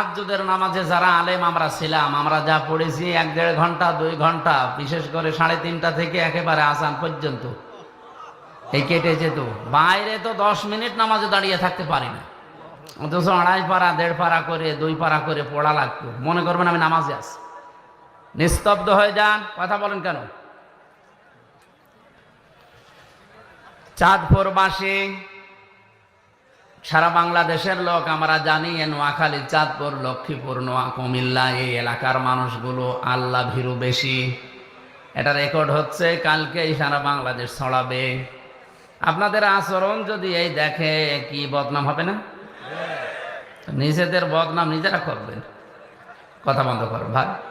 তাহাজ্জুদের নামাজে যারা আলেম, আমরা ছিলাম। আমরা যা পড়েছি এক দেড় ঘণ্টা, দুই ঘণ্টা, বিশেষ করে সাড়ে তিনটা থেকে একেবারে আসান পর্যন্ত। এই কেটে যেত। বাইরে তো দশ মিনিট নামাজে দাঁড়িয়ে থাকতে পারি না। অথচ আড়াই পারা দেড় পারা করে, দুই পারা করে পড়া লাগতো। মনে করবেন আমি নামাজে আছি। নিস্তব্ধ হয়ে যান। কথা বলেন কেন? চাঁদপুরবাসী সারা বাংলাদেশের লোক আমরা জানি নোয়াখালী চাঁদপুর লক্ষ্মীপুর নোয়া কুমিল্লা এই এলাকার মানুষগুলো আল্লাহ ভীরু বেশি। এটা রেকর্ড হচ্ছে কালকেই সারা বাংলাদেশ ছড়াবে। আপনাদের আচরণ যদি এই দেখে কি বদনাম হবে না? নিজেদের বদনাম নিজেরা করবেন। কথা বন্ধ করো ভাই।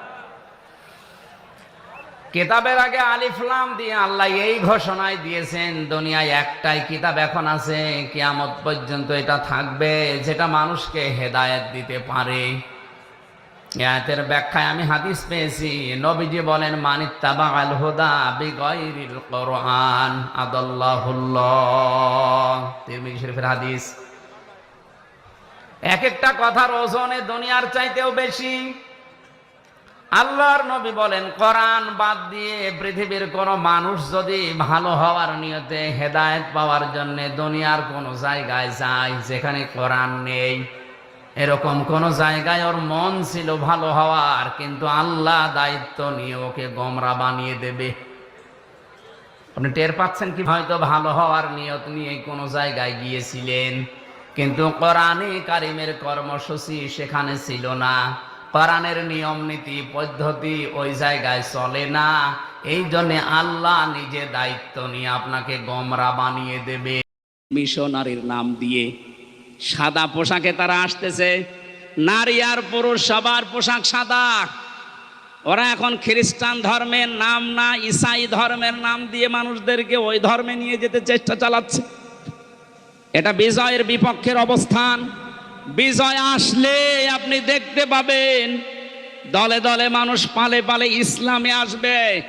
কিতাবের আগে আলিফলাম দিয়ে আল্লাহ এই ঘোষণায় দিয়েছেন, দুনিয়ায় একটাই কিতাব এখন আছে, কিয়ামত পর্যন্ত এটা থাকবে, যেটা মানুষকে হেদায়েত দিতে পারে। আয়াতের ব্যাখ্যায় আমি হাদিস পেয়েছি, নবীজি বলেন মানিত্তাবা আল হুদা বিগয়রিল কোরআন আদাল্লাহুল্লাহ। তিরমিজি শরীফের হাদিস। এক একটা কথার ওজনে দুনিয়ার চাইতেও বেশি। আল্লাহর নবী বলেন, কোরআন বাদ দিয়ে পৃথিবীর কোন মানুষ যদি ভালো হওয়ার নিয়তে হেদায়েত পাওয়ার জন্য দুনিয়ার কোন জায়গায় যায় যেখানে কোরআন নেই, এরকম কোন জায়গায় ওর মন ছিল ভালো হওয়ার, কিন্তু আল্লাহ দায়িত্ব নিয়ে ওকে গমরা বানিয়ে দেবে। আপনি টের পাচ্ছেন কি? হয়তো ভালো হওয়ার নিয়ত নিয়ে কোনো জায়গায় গিয়েছিলেন, কিন্তু কোরআনে কারিমের কর্মসূচি সেখানে ছিল না। কোরআনের নিয়ম নীতি পদ্ধতি ওই জায়গায় চলে না। এই জন্য আল্লাহ নিজে দায়িত্ব নিয়ে আপনাকে গমরা বানিয়ে দেবে। মিশনারির নাম দিয়ে সাদা পোশাকে তারা আসতেছে। নারী আর পুরুষ, সবার পোশাক সাদা। ওরা এখন খ্রিস্টান ধর্মের নাম না, ইসাই ধর্মের নাম দিয়ে মানুষদেরকে ওই ধর্মে নিয়ে যেতে চেষ্টা চালাচ্ছে। এটা বিজয়ের বিপক্ষের অবস্থান। বিজয় আসলে আপনি দেখতে পাবেন। দলে দলে মানুষ পালে পালে ইসলামে আসবে,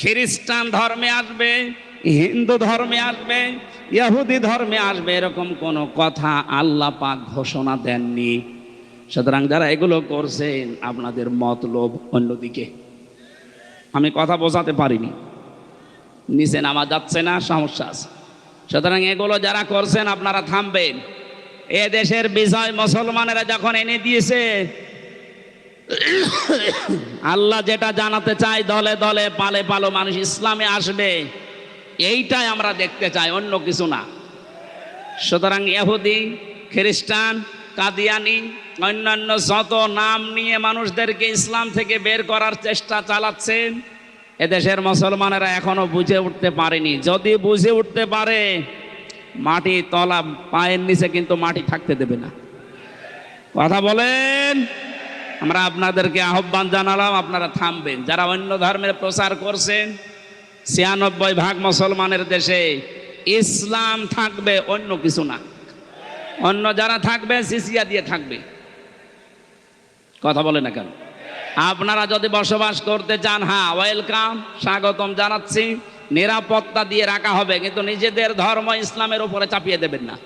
খ্রিস্টান ধর্মে আসবে, হিন্দু ধর্মে আসবে, ইহুদি ধর্মে আসবে, এরকম কোনো কথা আল্লাহ পাক ঘোষণা দেননি। সুতরাং যারা এগুলো করছেন, আপনাদের মতলব অন্যদিকে। আমি কথা বোঝাতে পারিনি। নিচে নামা যাচ্ছে না, সমস্যা আছে। সুতরাং এগুলো যারা করছেন, আপনারা থামবেন। এ দেশের বিজয় মুসলমানেরা যখন এনে দিয়েছে, আল্লাহ যেটা জানাতে চাই দলে দলে পালে পালো মানুষ ইসলামে আসবে, এইটাই আমরা দেখতে চাই, অন্য কিছু না। সুতরাং ইহুদি, খ্রিস্টান, কাদিয়ানি, অন্যান্য যত নাম নিয়ে মানুষদেরকে ইসলাম থেকে বের করার চেষ্টা চালাচ্ছেন এদেশের মুসলমানেরা এখনও বুঝে উঠতে পারেনি। যদি বুঝে উঠতে পারে মাটি তলা পায়ের নিচে কিন্তু মাটি থাকতে দেবে না। কথা বলেন। আমরা আপনাদেরকে আহ্বান জানালাম, আপনারা থামবেন। যারা অন্য ধর্মের প্রচার করছেন, ছিয়ানব্বই ভাগ মুসলমানের দেশে ইসলাম থাকবে, অন্য কিছু না। অন্য যারা থাকবে, সিসিয়া দিয়ে থাকবে। কথা বলে না কেন? আপনারা যদি বসবাস করতে চান হ্যাঁ ওয়েলকাম, স্বাগতম জানাচ্ছি। নিরাপত্তা দিয়ে রাখা হবে, কিন্তু নিজেদের ধর্ম ইসলামের উপরে চাপিয়ে দেবেন না।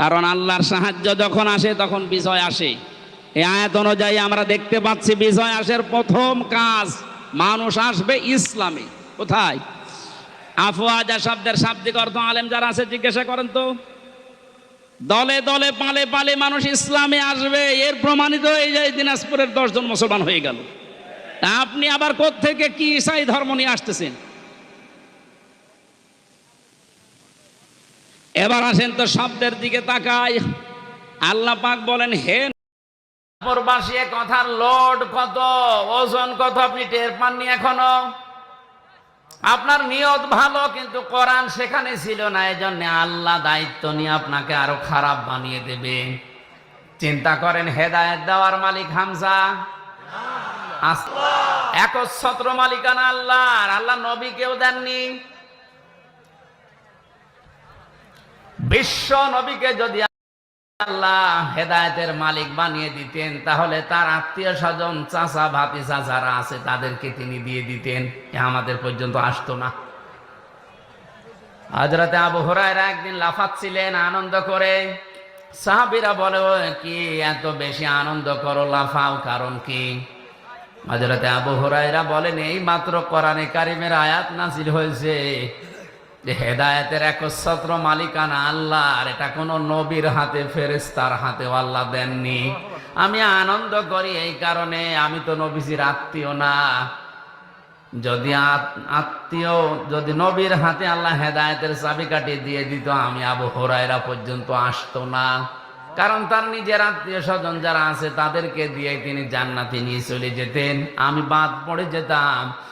কারণ আল্লাহর সাহায্য যখন আসে, তখন বিজয় আসে। এই আয়াত অনুযায়ী আমরা দেখতে পাচ্ছি বিজয় আসের প্রথম কাজ, মানুষ আসবে ইসলামে। কোথায়? আফওয়াজা শব্দের শাব্দিক অর্থ, আলেম যারা আছে, জিজ্ঞাসা করেন তো। দলে দলে পালে পালে মানুষ ইসলামে আসবে। এর প্রমাণিত এই যে দিনাজপুরের দশজন মুসলমান হয়ে গেল। আপনি আবার থেকে কি ইসাই ধর্ম নিয়ে আসতেছেন? এবার আসেন তো শব্দের দিকে তাকাই। আল্লাহ পাক বলেন, হে কথার লোড কত? ওজন কত আপনি টের পাননি এখনও? আপনার নিয়ত ভালো, কিন্তু কোরআন সেখানে ছিল না। এই জন্য আল্লাহ দায়িত্ব নিয়ে আপনাকে আরও খারাপ বানিয়ে দেবে। চিন্তা করেন, হেদায়ত দেওয়ার মালিক হামজা? একচ্ছত্র মালিকানা আল্লাহ, আর আল্লাহ নবী কেউ দেননি। বিশ্ব নবীকে যদি আল্লাহ হেদায়তের মালিক বানিয়ে দিতেন, তাহলে তার আত্মীয় স্বজন, চাচা ভাতিজা যারা আছে, তাদেরকে তিনি দিয়ে দিতেন। আমাদের পর্যন্ত আসতো না। হজরতে আবু হরাইরা একদিন লাফাচ্ছিলেন আনন্দ করে। সাহাবিরা বলে কি এত বেশি আনন্দ করো, লাফাও, কারণ কি? হজরতে আবু হুরাইরা বলেন, এই মাত্র কোরআনে কারিমের আয়াত নাজিল হয়েছে। যে হেদায়েতের একচ্ছত্র মালিকানা আল্লাহ, আর এটা কোনো নবীর হাতে ফেরেস্তার হাতে আল্লাহ দেননি। আমি আনন্দ করি এই কারণে, আমি তো নবীজির আত্মীয় না। যদি আত- আত্মীয়, যদি নবীর হাতে আল্লাহ হেদায়েতের চাবিকাঠি দিয়ে দিত, আমি আবু হোরাইরা পর্যন্ত আসতো না। কারণ তার নিজের আত্মীয় স্বজন যারা আছে, তাদেরকে দিয়ে তিনি জান্নাতে নিয়ে চলে যেতেন। আমি বাদ পড়ে যেতাম।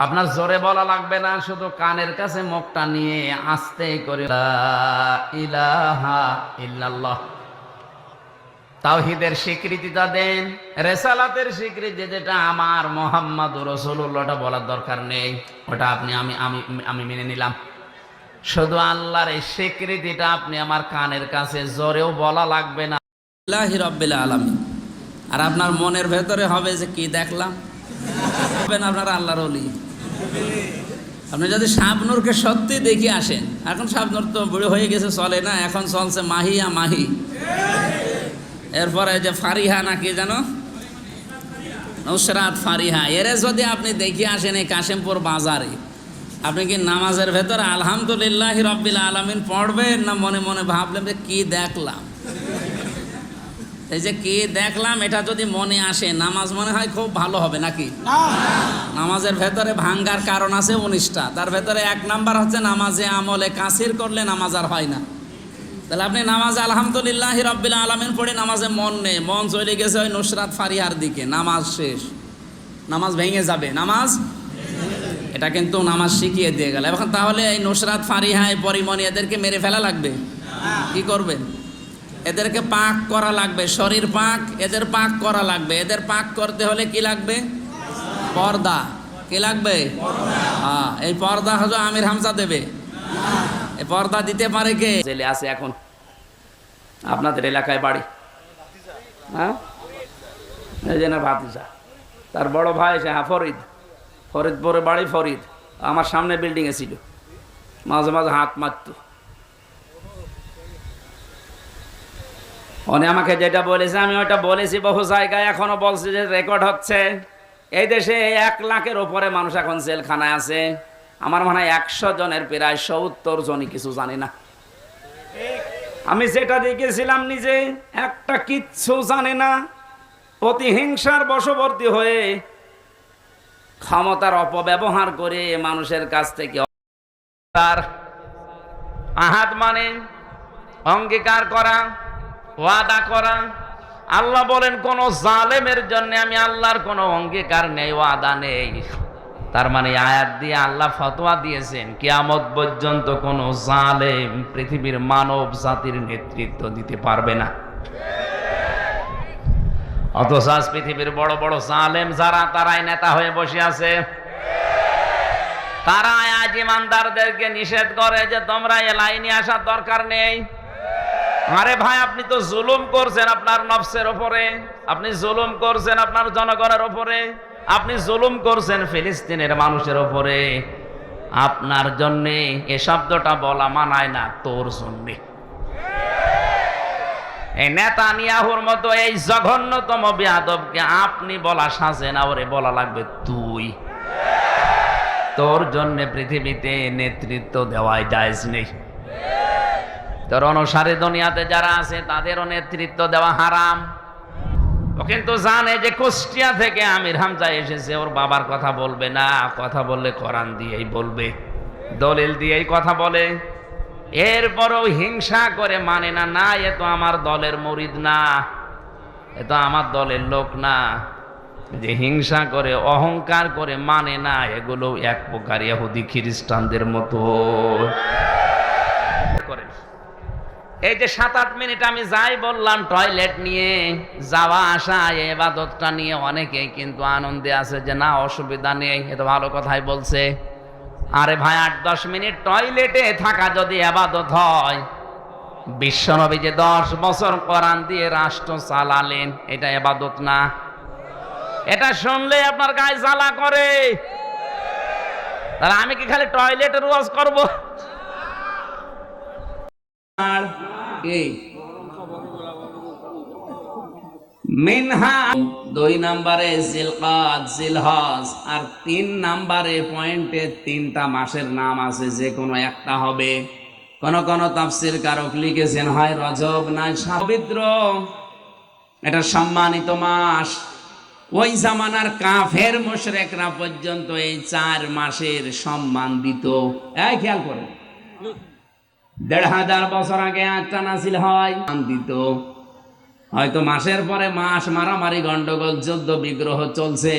আপনার জোরে বলা লাগবে না, শুধু কানের কাছে মুখটা নিয়ে আস্তে করে ইলাহা ইল্লাল্লাহ। তাওহিদের স্বীকৃতিটা দেন, রেসালাতের স্বীকৃতি যেটা আমার মোহাম্মদ রসুল্লাহটা বলার দরকার নেই। ওটা আপনি, আমি আমি আমি মেনে নিলাম। শুধু আল্লাহর এই স্বীকৃতিটা আপনি আমার কানের কাছে জোরেও বলা লাগবে না। আল্লাহ আলমী আর আপনার মনের ভেতরে হবে যে কি দেখলাম? আপনার আল্লাহর অলি আপনি যদি শাবনুরকে সত্যি দেখে আসেন, এখন শাবনুর তো বুড়ো হয়ে গেছে, চলে না, এখন চলছে মাহিয়া মাহি। এরপরে যে ফারিহা নাকি জানো? নুসরাত ফারিহা। এরে যদি আপনি দেখে আসেন এই কাশেমপুর বাজারে, আপনি কি নামাজের ভেতর আলহামদুলিল্লাহ রব্বিল আলমিন পড়বেন না মনে মনে ভাবলেন যে কি দেখলাম? এই যে কে দেখলাম এটা যদি মনে আসে নামাজ মনে হয় খুব ভালো হবে নাকি? নামাজের ভেতরে ভাঙ্গার কারণ আছে উনিশটা। তার ভেতরে এক নাম্বার হচ্ছে নামাজে আমলে কাসির করলে নামাজ আর হয় না। তাহলে আপনি নামাজ আলহামদুলিল্লাহ রব্বিল আলমিন পড়ে নামাজে মন নেই মন চলে গেছে ওই নুসরাত ফারিহার দিকে নামাজ শেষ। নামাজ ভেঙে যাবে নামাজ? এটা কিন্তু নামাজ শিখিয়ে দিয়ে গেল। এখন তাহলে এই নুসরাত ফারিহা এই পরিমণি এদেরকে মেরে ফেলা লাগবে? কি করবেন? এদেরকে পাক করা লাগবে, শরীর পাক, এদের পাক করা লাগবে। এদের পাক করতে হলে কি লাগবে? পর্দা। কি লাগবে? হ্যাঁ এই পর্দা হলো আমির হামজা দেবে। এই পর্দা দিতে পারে কে? জেলে আছে এখন। আপনাদের এলাকায় বাড়ি। হ্যাঁ এই যে না ভাতিজা, তার বড় ভাই সে হ্যাঁ ফরিদ। ফরিদপুরে বাড়ি ফরিদ। আমার সামনে বিল্ডিংয়ে ছিল। মাঝে মাঝে হাত মারত। উনি আমাকে যেটা বলেছে, আমি ওটা বলেছি বহু জায়গায়, এখনও বলছি যে রেকর্ড হচ্ছে। এই দেশে এক লাখের ওপরে মানুষ এখন জেলখানায় আছে। আমার মনে হয় একশো জনের প্রায় সত্তর জনই কিছু জানি না। আমি যেটা দেখেছিলাম নিজে, একটা কিচ্ছু জানে না। প্রতিহিংসার বশবর্তী হয়ে ক্ষমতার অপব্যবহার করে মানুষের কাছ থেকে আহাত মানে অঙ্গীকার করা ওয়াদা করা। আল্লাহ বলেন, কোন জালেমের জন্য আমি আল্লাহর কোনো অঙ্গীকার নেই, ওয়াদা নেই। তার মানে আয়াত দিয়ে আল্লাহ ফতোয়া দিয়েছেন, কিয়ামত পর্যন্ত কোনো জালেম পৃথিবীর মানব জাতির নেতৃত্ব দিতে পারবে না। অথচ আজ পৃথিবীর বড় বড় জালেম যারা, তারাই নেতা হয়ে বসে আছে। তারা আজ ইমানদারদেরকে নিষেধ করে যে তোমরা এ লাইনে আসার দরকার নেই। আরে ভাই, আপনি তো জুলুম করছেন আপনার নফসের ওপরে। আপনি জুলুম করছেন আপনার জনগণের ওপরে। আপনি জুলুম করছেন ফিলিস্তিনের মানুষের ওপরে। আপনার জন্যে এ শব্দটা বলা মানায় না, তোর জন্যে। এই নেতানিয়াহুর মতো এই জঘন্যতম বেয়াদবকে আপনি বলা সাজে না, ওরে বলা লাগবে তুই। তোর জন্য পৃথিবীতে নেতৃত্ব দেওয়াই যায় নেই। তোর অনুসারী দুনিয়াতে যারা আছে, তাদেরও নেতৃত্ব দেওয়া হারাম। ও কিন্তু জানে যে কুষ্টিয়া থেকে আমির হামজা এসেছে, ওর বাবার কথা বলবে না, কথা বললে কোরআন দিয়েই বলবে, দলিল দিয়েই কথা বলে। এরপরও হিংসা করে মানে না না, এ তো আমার দলের মরিদ না, এ তো আমার দলের লোক না। যে হিংসা করে, অহংকার করে মানে না, এগুলো এক প্রকার ইহুদি খ্রিস্টানদের মতো। এই যে সাত আট মিনিট আমি যাই বললাম টয়লেট নিয়ে, যাওয়া আসা এবাদতটা নিয়ে অনেকেই কিন্তু আনন্দে আছে যে না, অসুবিধা নেই, এ তো ভালো কথাই বলছে। আরে ভাই আট দশ মিনিট টয়লেটে থাকা যদি আবাদত হয়, বিশ্বনবী যে দশ বছর কোরআন দিয়ে রাষ্ট্র চালালেন, এটা এবাদত না। এটা শুনলে আপনার গায়ে জ্বালা করে। তাহলে আমি কি খালি টয়লেটের ওয়াজ করব? আর কি মিনহা দুই নম্বরে জিলকাত, জিলহজ, আর তিন নম্বরে পয়েন্টে তিনটা মাসের নাম আছে, যে কোনো একটা হবে। কোন কোন তাফসির কারক লিখেছেন, হয় রজব না পবিত্র। এটা সম্মানিত মাস। ওই জামানার কাফের মুশরেকরা পর্যন্ত এই চার মাসের সম্মান দিত এই খেয়াল করে দেড় হাজার বছর আগে একটা নাসিল হয়। দিত হয়তো মাসের পরে মাস মারামারি, গন্ডগোল, যুদ্ধ, বিগ্রহ চলছে।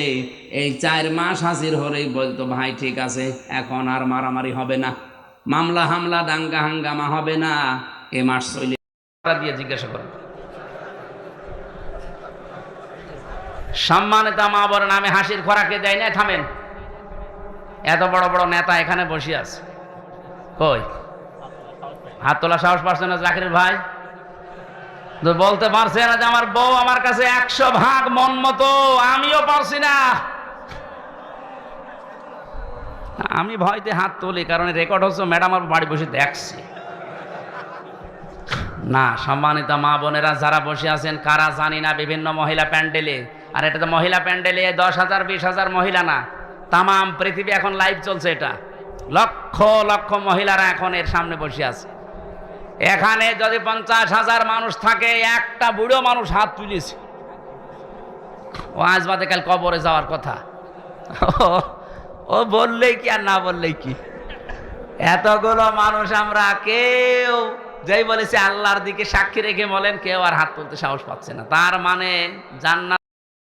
এই চার মাস হাসির হলেই বলতো, ভাই, ঠিক আছে, এখন আর মারামারি হবে না। মামলা, হামলা, দাঙ্গা, হাঙ্গামা হবে না। এ মাস চলে দিয়ে জিজ্ঞাসা করো সম্মানিত মা বলেন আমি হাসির খোরাকে দেয় না থামেন। এত বড় বড় নেতা এখানে বসে আছে। কই? হাত তোলা সাহস পারছে না জাকির ভাই? বলতে পারছে না যে আমার বউ আমার কাছে একশো ভাগ মন মতো, আমিও পারছি না। আমি ভয়তে হাত তুলি, কারণ রেকর্ড হচ্ছে ম্যাডাম আমার বাড়ি বসে দেখছি। না, সম্মানিত মা বোনেরা যারা বসে আছেন, কারা জানি না বিভিন্ন মহিলা প্যান্ডেলে। আর এটা তো মহিলা প্যান্ডেলে দশ হাজার, বিশ হাজার মহিলা না। তামাম পৃথিবী এখন লাইভ চলছে এটা। লক্ষ লক্ষ মহিলারা এখন এর সামনে বসে আছে। এখানে যদি পঞ্চাশ হাজার মানুষ থাকে, একটা বুড়ো মানুষ হাত তুলেছে। ও আজ বাদে কাল কবরে যাওয়ার কথা। ও- বললেই কি আর না বললেই কি? এতগুলো মানুষ আমরা কেউ, যেই বলেছে আল্লাহর দিকে সাক্ষী রেখে বলেন, কেউ আর হাত তুলতে সাহস পাচ্ছে না। তার মানে জান্নাত